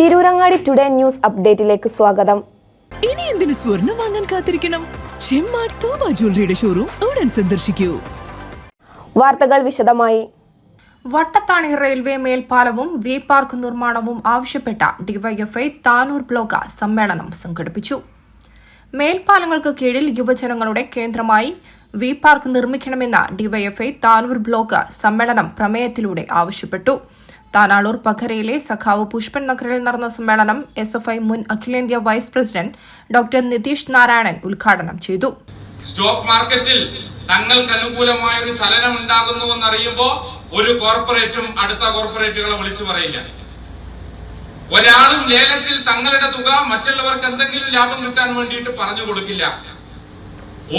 Tirurangadi today news അപ്ഡേറ്റിലേക്ക് സ്വാഗതം. ഇനി എന്തിനു സ്വർണം വാങ്ങാൻ കാത്തിരിക്കണം? ചെമ്മാർ തോമ ജ്വല്ലറിയുടെ ഷോറൂം ഉടൻ സന്ദർശിക്കൂ. വാർത്തകൾ വിശദമായി. വട്ടത്താണി റെയിൽവേ മേൽപ്പാലവും വി പാർക്ക് നിർമ്മാണവും ആവശ്യപ്പെട്ട ഡിവൈഎഫ്ഐ താനൂർ ബ്ലോക്ക് സമ്മേളനം സംഘടിപ്പിച്ചു. മേൽപ്പാലങ്ങൾക്ക് കീഴിൽ യുവജനങ്ങളുടെ കേന്ദ്രമായി വി പാർക്ക് നിർമ്മിക്കണമെന്ന ഡിവൈഎഫ്ഐ താനൂർ ബ്ലോക്ക് സമ്മേളനം പ്രമേയത്തിലൂടെ ആവശ്യപ്പെട്ടു. താനാളൂർ പഖരയിലെ സഖാവ് പുഷ്പൻ നഗറിൽ നടന്ന സമ്മേളനം എസ് എഫ് ഐ മുൻ അഖിലേന്ത്യാ vice president doctor Nitheesh Narayanan ഉദ്ഘാടനം ചെയ്തു. സ്റ്റോക്ക് മാർക്കറ്റിൽ തങ്ങൾക്ക് അനുകൂലമായ ഒരു ചലനം ഉണ്ടാകുന്നു എന്നറിയുമ്പോൾ ഒരു കോർപ്പറേറ്റും അടുത്ത കോർപ്പറേറ്റുകളെ വിളിച്ചു പറയില്ല. ഒരാളും ലേലത്തിൽ തങ്ങളുടെ തുക മറ്റുള്ളവർക്ക് എന്തെങ്കിലും ലാഭം കിട്ടാൻ വേണ്ടിയിട്ട് പറഞ്ഞു കൊടുക്കില്ല.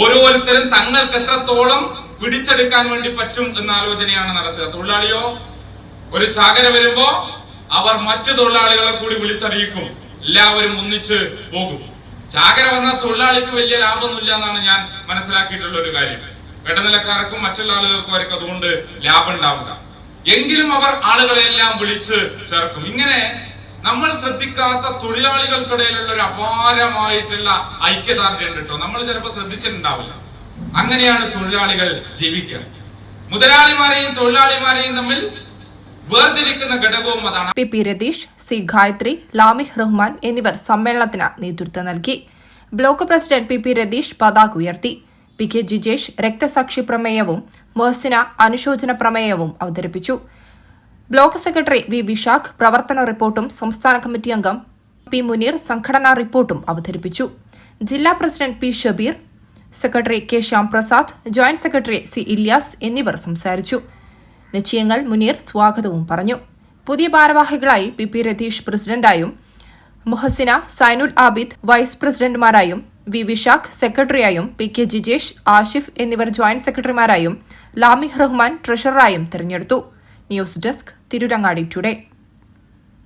ഓരോരുത്തരും തങ്ങൾക്ക് എത്രത്തോളം പിടിച്ചെടുക്കാൻ വേണ്ടി പറ്റും എന്ന ആലോചനയാണ് നടത്തുക. തൊഴിലാളിയോ ഒരു ചാകര വരുമ്പോ അവർ മറ്റു തൊഴിലാളികളെ കൂടി വിളിച്ചറിയിക്കും. എല്ലാവരും ഒന്നിച്ച് പോകും. ചാകര വന്ന തൊഴിലാളിക്ക് വലിയ ലാഭമൊന്നുമില്ല എന്നാണ് ഞാൻ മനസ്സിലാക്കിയിട്ടുള്ള ഒരു കാര്യം. ഇടനിലക്കാർക്കും മറ്റുള്ള ആളുകൾക്കും അവർക്ക് അതുകൊണ്ട് ലാഭം ഉണ്ടാവുക എങ്കിലും അവർ ആളുകളെ എല്ലാം വിളിച്ച് ചേർക്കും. ഇങ്ങനെ നമ്മൾ ശ്രദ്ധിക്കാത്ത തൊഴിലാളികൾക്കിടയിലുള്ള ഒരു അപാരമായിട്ടുള്ള ഐക്യദാർഢ്യം ഉണ്ട് കേട്ടോ നമ്മൾ ചിലപ്പോൾ ശ്രദ്ധിച്ചിട്ടുണ്ടാവില്ല. അങ്ങനെയാണ് തൊഴിലാളികൾ ജീവിക്കുക. മുതലാളിമാരെയും തൊഴിലാളിമാരെയും തമ്മിൽ വേർതിരിക്കുന്ന ഘടകവും അതാണ്. P P Ratheesh C Gayathri Lamih Rahman എന്നിവർ സമ്മേളനത്തിന് നേതൃത്വം നൽകി. Block president P P Ratheesh പതാക ഉയർത്തി. പി കെ ജിജേഷ് രക്തസാക്ഷി പ്രമേയവും മോഹസിന അനുശോചന പ്രമേയവും അവതരിപ്പിച്ചു. ബ്ലോക്ക് സെക്രട്ടറി വി വിശാഖ് പ്രവർത്തന റിപ്പോർട്ടും സംസ്ഥാന കമ്മിറ്റി അംഗം പി മുനീർ സംഘടനാ റിപ്പോർട്ടും അവതരിപ്പിച്ചു. ജില്ലാ president P Shabeer secretary K Shyamprasad joint secretary C Ilyas എന്നിവർ സംസാരിച്ചു. നിശ്ചയങ്ങൾ മുനീർ സ്വാഗതവും പറഞ്ഞു. പുതിയ ഭാരവാഹികളായി പി പി രതീഷ് പ്രസിഡന്റായും മുഹസിന സൈനുൽ ആബിദ് വൈസ് പ്രസിഡന്റുമാരായും വി വിശാഖ് സെക്രട്ടറിയായും പി കെ ജിജേഷ് ആഷിഫ് എന്നിവർ ജോയിന്റ് സെക്രട്ടറിമാരായും ലാമിഹ് റഹ്മാൻ ട്രഷററായും തെരഞ്ഞെടുത്തു. News desk Tirurangadi today.